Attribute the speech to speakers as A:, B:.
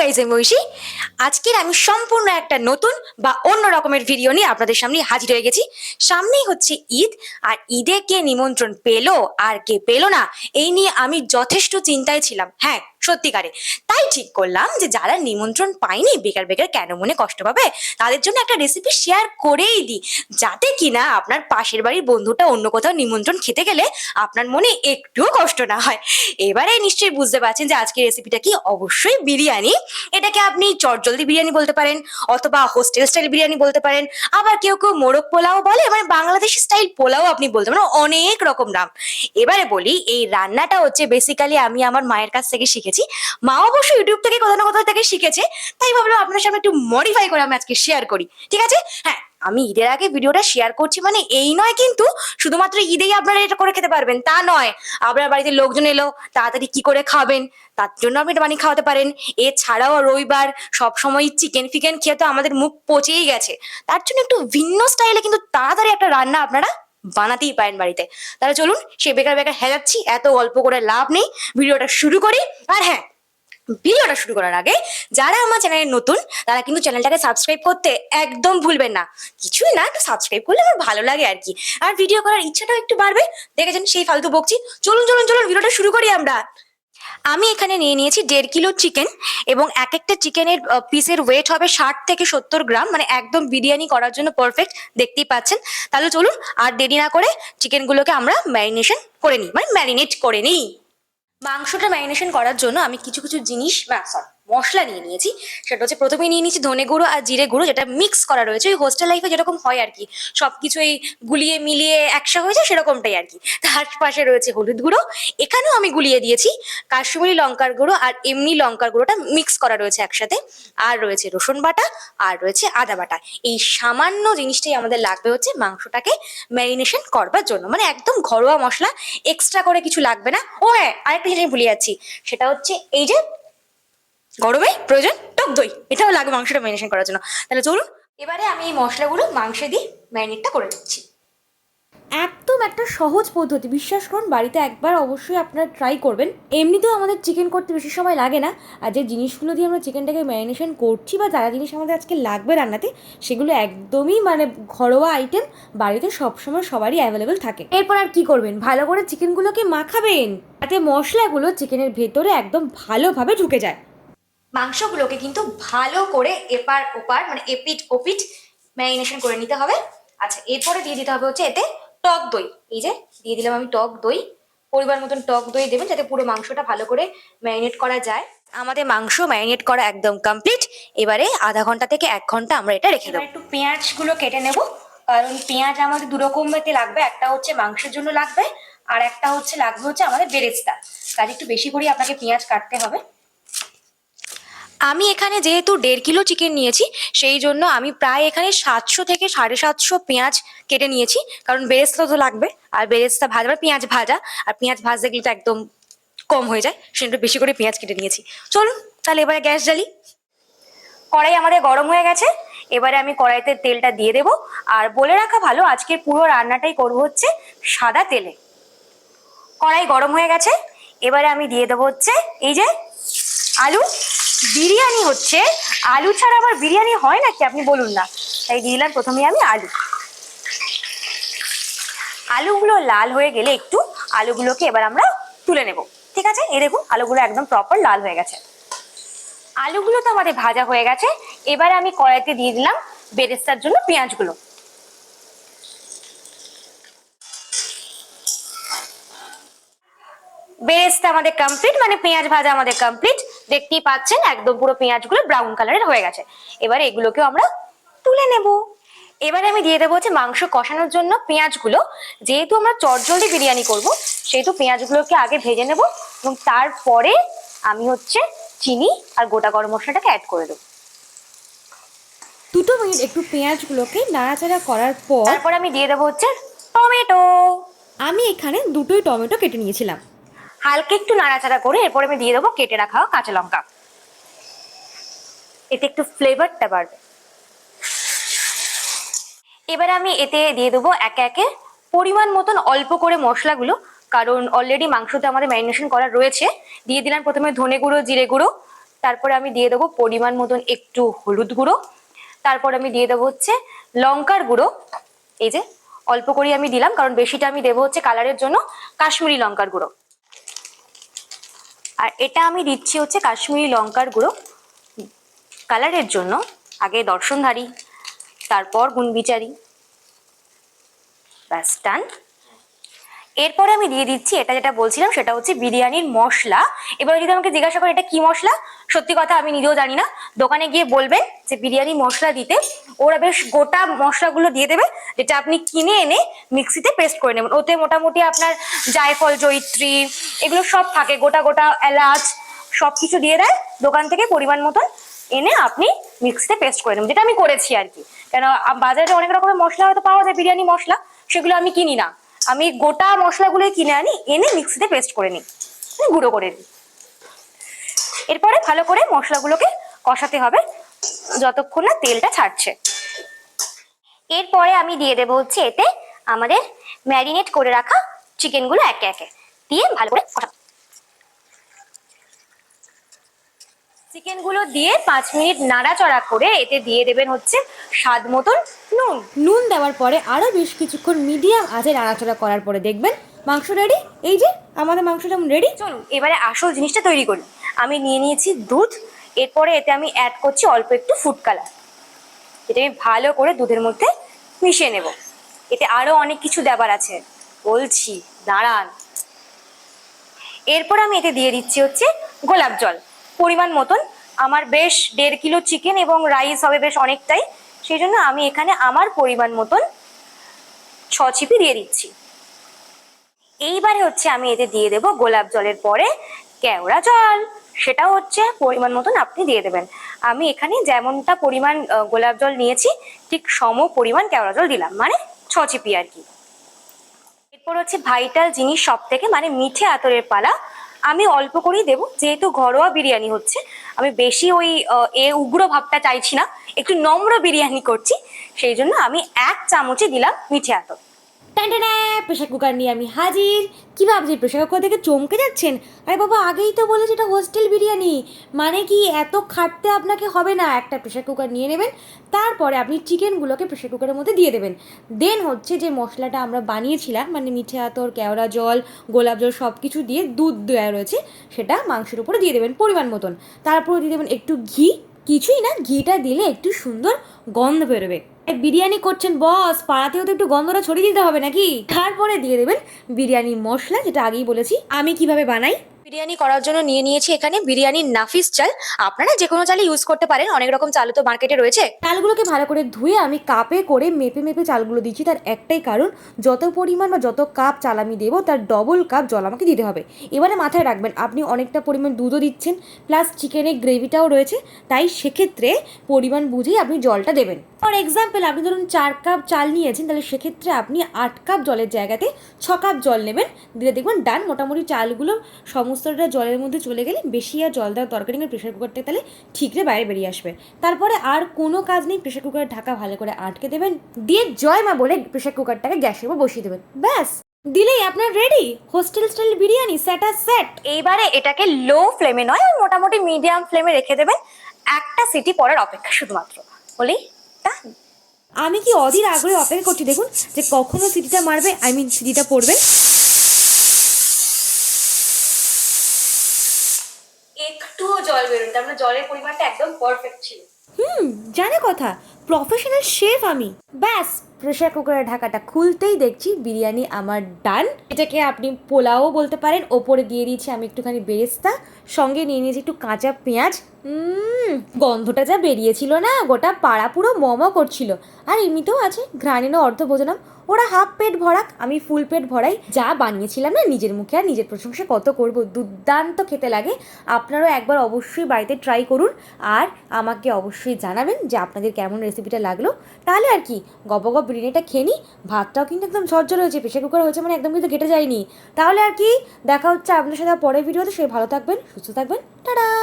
A: Guys আমি ঐশী আজকের আমি সম্পূর্ণ একটা নতুন বা অন্য রকমের ভিডিও নিয়ে আপনাদের সামনে হাজির হয়ে গেছি। সামনেই হচ্ছে ঈদ, আর ঈদে কে নিমন্ত্রণ পেল আর কে পেল না, এই নিয়ে আমি যথেষ্ট চিন্তায় ছিলাম। হ্যাঁ সত্যিকারে। তাই ঠিক করলাম যে যারা নিমন্ত্রণ পায়নি, বেকার বেকার কেন মনে কষ্ট পাবে? তাদের জন্য একটা রেসিপি শেয়ার করেই দিই। যাতে কিনা আপনার পাশের বাড়ির বন্ধুটা অন্য কোথাও নিমন্ত্রণ খেতে গেলে আপনার মনে একটুও কষ্ট না হয়। এবারে নিশ্চয়ই বুঝতে পারছেন যে আজকের রেসিপিটা কি? অবশ্যই বিরিয়ানি। এটাকে আপনি চটজলদি বিরিয়ানি বলতে পারেন, অথবা হোস্টেল স্টাইল বিরিয়ানি বলতে পারেন। আবার কেউ কেউ মোরগ পোলাও বলে মানে বাংলাদেশি স্টাইল পোলাও আপনি বলতে পারেন, অনেক রকম নাম। এবারে বলি, এই রান্নাটা হচ্ছে বেসিক্যালি আমি আমার মায়ের কাছ থেকে শিখেছি। মা অবশ্য ইউটিউব থেকে কোথাও না কোথাও থেকে শিখেছে, তাই ভাবলাম আপনার সামনে একটু মডিফাই করে আমি আজকে শেয়ার করি। ঠিক আছে? হ্যাঁ আমি ঈদের আগে ভিডিওটা শেয়ার করছি মানে এই নয় কিন্তু শুধুমাত্র ঈদেই আপনারা এটা করে খেতে পারবেন, তা নয়। আপনার বাড়িতে লোকজন এলো, তাড়াতাড়ি কি করে খাবেন? তার জন্য আপনি এটা বানিয়ে খাওয়াতে পারেন। এছাড়াও রবিবার সবসময় চিকেন ফিকেন খেয়ে তো আমাদের মুখ পচেই গেছে। তার জন্য একটু ভিন্ন স্টাইলে কিন্তু তাড়াতাড়ি একটা রান্না আপনারা বানাতেই পারেন বাড়িতে। তাহলে চলুন সে বেকার বেকার হেলাচ্ছি এত গল্প করে লাভ নেই, ভিডিওটা শুরু করি। আর হ্যাঁ ভিডিওটা শুরু করার আগে যারা আমার চ্যানেলে নতুন, তারা কিন্তু চ্যানেলটাকে সাবস্ক্রাইব করতে একদম ভুলবেন না। কিছুই না, একটু সাবস্ক্রাইব করলে আমার ভালো লাগে আর কি। আর ভিডিও করার ইচ্ছাটাও একটু বাড়বে। দেখেছেন সেই ফালতু বকছি। চলুন চলুন চলুন, ভিডিওটা শুরু করি আমরা। আমি এখানে নিয়ে নিয়েছি দেড় কিলো চিকেন এবং এক একটা চিকেনের পিসের ওয়েট হবে ষাট থেকে সত্তর গ্রাম মানে একদম বিরিয়ানি করার জন্য পারফেক্ট দেখতেই পাচ্ছেন। তাহলে চলুন আর দেরি না করে চিকেনগুলোকে আমরা ম্যারিনেশন করে নিই মানে ম্যারিনেট করে নিই। মাংসটা ম্যারিনেশন করার জন্য আমি কিছু কিছু জিনিস বা সরি মশলা নিয়ে নিয়েছি। সেটা হচ্ছে প্রথমে নিয়ে নিয়েছি ধনে গুঁড়ো আর জিরে গুঁড়ো, যেটা মিক্স করা রয়েছে। ওই হোস্টেল লাইফে যেরকম হয় আর কি সব কিছু এই গুলিয়ে মিলিয়ে একসা হয়েছে সেরকমটাই আর কি। তার পাশে রয়েছে হলুদ গুঁড়ো, এখানেও আমি গুলিয়ে দিয়েছি। কাশ্মীরি লঙ্কার গুঁড়ো আর এমনি লঙ্কার গুঁড়োটা মিক্স করা রয়েছে একসাথে। আর রয়েছে রসুন বাটা, আর রয়েছে আদা বাটা। এই সামান্য জিনিসটাই আমাদের লাগবে হচ্ছে মাংসটাকে ম্যারিনেশন করবার জন্য। মানে একদম ঘরোয়া মশলা এক্সট্রা করে কিছু লাগবে না। ও হ্যাঁ আরেকটা জিনিস ভুলে যাচ্ছি। সেটা হচ্ছে এই যে গরমে প্রয়োজন টক দই। এটাও লাগবে মাংসটা ম্যারিনেশন করার জন্য। তাহলে চলুন, এবারে আমি এই মশলাগুলো মাংসে দিয়ে ম্যারিনেটটা করে দিচ্ছি
B: একদম একটা সহজ পদ্ধতি। বিশ্বাস করুন, বাড়িতে একবার অবশ্যই আপনারা ট্রাই করবেন। এমনিতেও আমাদের চিকেন করতে বেশি সময় লাগে না। আর যে জিনিসগুলো দিয়ে আমরা চিকেনটাকে ম্যারিনেশন করছি বা যারা জিনিস আমাদের আজকে লাগবে রান্নাতে, সেগুলো একদমই মানে ঘরোয়া আইটেম বাড়িতে সবসময় সবারই অ্যাভেলেবেল থাকে। এরপর আর কি করবেন? ভালো করে চিকেনগুলোকে মাখাবেন। যাতে মশলাগুলো চিকেনের ভেতরে একদম ভালোভাবে ঢুকে যায়।
A: মাংসগুলোকে কিন্তু ভালো করে এপার ওপার মানে এপিট ওপিট ম্যারিনেশন করে নিতে হবে। আচ্ছা এরপরে দিয়ে দিতে হবে হচ্ছে এতে টক দই। এই যে দিয়ে দিলাম আমি টক দই। পরিবার মতন টক দই দেবেন যাতে পুরো মাংসটা ভালো করে ম্যারিনেট করা যায়। আমাদের মাংস ম্যারিনেট করা একদম কমপ্লিট। এবারে আধা ঘণ্টা থেকে এক ঘণ্টা আমরা এটা রেখে দেবো। একটু পেঁয়াজগুলো কেটে নেব। কারণ পেঁয়াজ আমাদের দু রকমেতে লাগবে। একটা হচ্ছে মাংসের জন্য লাগবে আর একটা হচ্ছে লাগবে হচ্ছে আমাদের বেরেস্তা। কাজে একটু বেশি করে আপনাকে পেঁয়াজ কাটতে হবে। আমি এখানে যেহেতু দেড় কিলো চিকেন নিয়েছি, সেই জন্য আমি প্রায় এখানে সাতশো থেকে সাড়ে সাতশো পেঁয়াজ কেটে নিয়েছি। কারণ বেরেস্তা তো লাগবে, আর বেরেস্তা ভাজা পেঁয়াজ ভাজা, আর পেঁয়াজ ভাজতে গেলে তো একদম কম হয়ে যায় সেটা বেশি করে পেঁয়াজ কেটে নিয়েছি। চলুন, তাহলে এবারে গ্যাস জ্বালি। কড়াই আমাদের গরম হয়ে গেছে, এবারে আমি কড়াইতে তেলটা দিয়ে দেবো, আর বলে রাখা ভালো, আজকের পুরো রান্নাটাই করব হচ্ছে সাদা তেলে। কড়াই গরম হয়ে গেছে, এবারে আমি দিয়ে দেবো হচ্ছে এই যে আলু বিরিয়ানি হচ্ছে আলু ছাড়া আবার বিরিয়ানি হয় নাকি? আপনি বলুন না। তাই দিয়ে দিলাম প্রথমে আমি আলু। আলুগুলো লাল হয়ে গেলে একটু আলুগুলোকে এবার আমরা তুলে নেব। ঠিক আছে? এই দেখুন, আলুগুলো একদম প্রপার লাল হয়ে গেছে। আলুগুলো তো আমাদের ভাজা হয়ে গেছে। এবার আমি কড়াইতে দিয়ে দিলাম বেরেস্তার জন্য পেঁয়াজগুলো। বেরেস্তা আমাদের কমপ্লিট মানে পেঁয়াজ ভাজা আমাদের কমপ্লিট দেখতেই পাচ্ছেন একদম পুরো পেঁয়াজগুলো ব্রাউন কালারের হয়ে গেছে। এবার এগুলোকেও আমরা তুলে নেব। এবারে আমি দিয়ে দেবো হচ্ছে মাংস কষানোর জন্য পেঁয়াজগুলো। যেহেতু আমরা চটজলদি বিরিয়ানি করব সেহেতু পেঁয়াজগুলোকে আগে ভেজে নেব এবং তারপরে আমি হচ্ছে চিনি আর গোটা গরম মশলাটাকে অ্যাড করে দেবো।
B: দুটো মিনিট একটু পেঁয়াজগুলোকে নাড়াচাড়া করার পর
A: তারপর আমি দিয়ে দেবো হচ্ছে টমেটো।
B: আমি এখানে দুটোই টমেটো কেটে নিয়েছিলাম।
A: হালকা একটু নাড়াচাড়া করে এরপরে আমি দিয়ে দেবো কেটে রাখা কাঁচা লঙ্কা। এতে একটু ফ্লেভারটা বাড়বে। এবার আমি এতে দিয়ে দেবো একে একে পরিমাণ মতন অল্প করে মশলাগুলো, কারণ অলরেডি মাংসতে আমাদের ম্যারিনেশন করা রয়েছে। দিয়ে দিলাম প্রথমে ধনে গুঁড়ো, জিরে গুঁড়ো, তারপরে আমি দিয়ে দেবো পরিমাণ মতন একটু হলুদ গুঁড়ো, তারপর আমি দিয়ে দেবো হচ্ছে লঙ্কার গুঁড়ো। এই যে, অল্প করে আমি দিলাম, কারণ বেশিটা আমি দেবো হচ্ছে কালারের জন্য কাশ্মীরি লঙ্কার গুঁড়ো। আর এটা আমি দিচ্ছি হচ্ছে কাশ্মীরি লঙ্কার গুঁড়ো কালারের জন্য। আগে দর্শনধারী, তারপর গুণবিচারী। ব্যাস ডান এরপরে আমি দিয়ে দিচ্ছি, এটা যেটা বলছিলাম সেটা হচ্ছে বিরিয়ানির মশলা। এবার যদি আমাকে জিজ্ঞাসা করে এটা কি মশলা, সত্যি কথা আমি নিজেও জানি না। দোকানে গিয়ে বলবেন যে বিরিয়ানি মশলা দিতে, ওরা বেশ গোটা মশলাগুলো দিয়ে দেবে, যেটা আপনি কিনে এনে মিক্সিতে পেস্ট করে নেবেন। ওতে মোটামুটি আপনার জায়ফল, জয়িত্রী, এগুলো সব থাকে, গোটা গোটা এলাচ সব কিছু দিয়ে দেয়। দোকান থেকে পরিমাণ মতন এনে আপনি মিক্সিতে পেস্ট করে নেবেন, যেটা আমি করেছি আর কি। কেন বাজারে অনেক রকমের মশলা হয়তো পাওয়া যায়, বিরিয়ানি মশলা, সেগুলো আমি কিনি না। আমি গোটা মশলাগুলোই কিনে আনি, এনে মিক্সিতে পেস্ট করে নিই। মানে গুঁড়ো করে নিই। এরপরে ভালো করে মশলাগুলোকে কষাতে হবে, যতক্ষণ না তেলটা ছাড়ছে। এরপরে আমি দিয়ে দেবো হচ্ছে এতে আমাদের ম্যারিনেট করে রাখা চিকেনগুলো একে একে। দিয়ে ভালো করে কষাবো। চিকেনগুলো দিয়ে পাঁচ মিনিট নাড়াচড়া করে এতে দিয়ে দেবেন হচ্ছে স্বাদ মতন নুন।
B: নুন দেওয়ার পরে আরও বেশ কিছুক্ষণ মিডিয়াম আঁচে নাড়াচড়া করার পরে দেখবেন মাংস রেডি এই যে আমাদের মাংসটা রেডি
A: চলুন এবারে আসল জিনিসটা তৈরি করি। আমি নিয়ে নিয়েছি দুধ এরপরে এতে আমি অ্যাড করছি অল্প একটু ফুড কালার এটা আমি ভালো করে দুধের মধ্যে মিশিয়ে নেব। এতে আরও অনেক কিছু দেবার আছে। বলছি দাঁড়ান। এরপর আমি এতে দিয়ে দিচ্ছি হচ্ছে গোলাপ জল। পরিমাণ মতন। আমার বেশ দেড় কিলো চিকেন এবং রাইস হবে বেশ অনেকটাই। সেই জন্য আমি এখানে আমার পরিমাণ মতন ছ ছিপি দিয়ে দিচ্ছি। এইবারে হচ্ছে আমি এতে দিয়ে দেব গোলাপ জলের পরে কেওড়া জল। সেটা হচ্ছে পরিমাণ মতন আপনি দিয়ে দেবেন। আমি এখানে যেমনটা পরিমাণ গোলাপ জল নিয়েছি, ঠিক সম পরিমাণ কেওড়া জল দিলাম। মানে ছ চিপি আর কি। এরপর হচ্ছে ভাইটাল জিনিস সব থেকে মানে মিঠে আতরের পালা। আমি অল্প করেই দেবো, যেহেতু ঘরোয়া বিরিয়ানি হচ্ছে। আমি বেশি ওই এ উগ্র ভাবটা চাইছি না, একটু নম্র বিরিয়ানি করছি। সেই জন্য আমি এক চামচে দিলাম মিঠে আতর
B: টানটানা প্রেশার কুকার নিয়ে আমি হাজির। কি ভাবছি প্রেশার কুকার থেকে চমকে যাচ্ছেন? আরে বাবা, আগেই তো বলেছি এটা হোস্টেল বিরিয়ানি। মানে কি, এত খাটতে আপনাকে হবে না। একটা প্রেশার কুকার নিয়ে নেবেন, তারপরে আপনি চিকেনগুলোকে প্রেশার কুকারের মধ্যে দিয়ে দেবেন। দেন হচ্ছে যে মশলাটা আমরা বানিয়েছিলাম মানে মিঠে আতর, কেওড়া জল, গোলাপ জল সব কিছু দিয়ে দুধ দেওয়া রয়েছে, সেটা মাংসের উপরে দিয়ে দেবেন পরিমাণ মতন। তারপরে দিয়ে দেবেন একটু ঘি। কিছুই না, ঘিটা দিলে একটু সুন্দর গন্ধ বেরোবে। বিরিয়ানি করছেন বস পাড়াতেও তো একটু গন্ধটা ছড়িয়ে দিতে হবে নাকি? তারপরে দিয়ে দেবেন বিরিয়ানি মশলা, যেটা আগেই বলেছি। আমি কীভাবে বানাই?
A: বিরিয়ানি করার জন্য নিয়ে নিয়েছি এখানে বিরিয়ানির নাফিস চাল। আপনারা যে কোনো চালে ইউজ করতে পারেন, অনেক রকম চাল তো মার্কেটে রয়েছে।
B: চালগুলোকে ভালো করে ধুয়ে আমি কাপে করে মেপে মেপে চালগুলো দিচ্ছি। তার একটাই কারণ, যত পরিমাণ বা যত কাপ চাল আমি দেবো, তার ডবল কাপ জল আমাকে দিতে হবে। এবারে মাথায় রাখবেন, আপনি অনেকটা পরিমাণ দুধও দিচ্ছেন প্লাস চিকেনের গ্রেভিটাও রয়েছে। তাই সেক্ষেত্রে পরিমাণ বুঝেই আপনি জলটা দেবেন। ফর এক্সাম্পল আপনি ধরুন চার কাপ চাল নিয়েছেন, তাহলে সেক্ষেত্রে আপনি আট কাপ জলের জায়গাতে ছ কাপ জল নেবেন। দিলে দেখবেন ডান মোটামুটি চালগুলো সমস্তটা জলের মধ্যে চলে গেলে বেশি আর জল দেওয়ার দরকার নেই প্রেশার কুকারটা তাহলে ঠিকরে বাইরে বেরিয়ে আসবে। তারপরে আর কোনো কাজ নেই প্রেশার কুকারের ঢাকা ভালো করে আটকে দেবেন দিয়ে জয় মা বলে প্রেশার কুকারটাকে গ্যাসের উপর বসিয়ে দেবেন ব্যাস। দিলেই আপনার ready hostel style biryani set আর সেট
A: এইবারে এটাকে লো ফ্লেমে নয় মোটামুটি মিডিয়াম ফ্লেমে রেখে দেবেন। একটা সিটি পড়ার অপেক্ষা শুধুমাত্র। বলি done।
B: আমি কি অধীর আগ্রহে অপেক্ষা করছি দেখুন যে কখনো সিটিটা মারবে আই মিন সিটিটা পড়বে
A: একটুও জল বেরোনি তার মানে জলের পরিমাণটা একদম পারফেক্ট ছিল।
B: হুম জানে কথা। প্রফেশনাল শেফ আমি। ব্যাস প্রেশার কুকারের ঢাকাটা খুলতেই দেখছি বিরিয়ানি আমার ডান এটাকে আপনি পোলাও বলতে পারেন ওপরে দিয়ে দিয়েছি আমি একটুখানি বেরেস্তা সঙ্গে নিয়ে নিয়েছি একটু কাঁচা পেঁয়াজ। উম, গন্ধটা যা বেরিয়েছিল না গোটা পাড়া পুরো মম করছিল। আর এমনিতেও আছে ঘ্রাণেরও অর্ধ ভোজনাম। ওরা হাফ পেট ভরাক, আমি ফুল পেট ভরাই। যা বানিয়েছিলাম না, নিজের মুখে, আর নিজের প্রশংসা কত করব, দুর্দান্ত খেতে লাগে। আপনারাও একবার অবশ্যই বাড়িতে ট্রাই করুন, আর আমাকে অবশ্যই জানাবেন যে আপনাদের কেমন রেসিপিটা লাগল। তাহলে আর কি, গপ গপ বিরিয়ানিটা খেয়ে নিই ভাতটাও কিন্তু একদম ঝরঝর হয়েছে প্রেশার কুকার হয়েছে মানে একদম কিন্তু কেটে যায়নি। তাহলে আর কি, দেখা হচ্ছে আপনার সাথে পরের ভিডিওতে সে ভালো থাকবেন, সুস্থ থাকবেন, টাটা!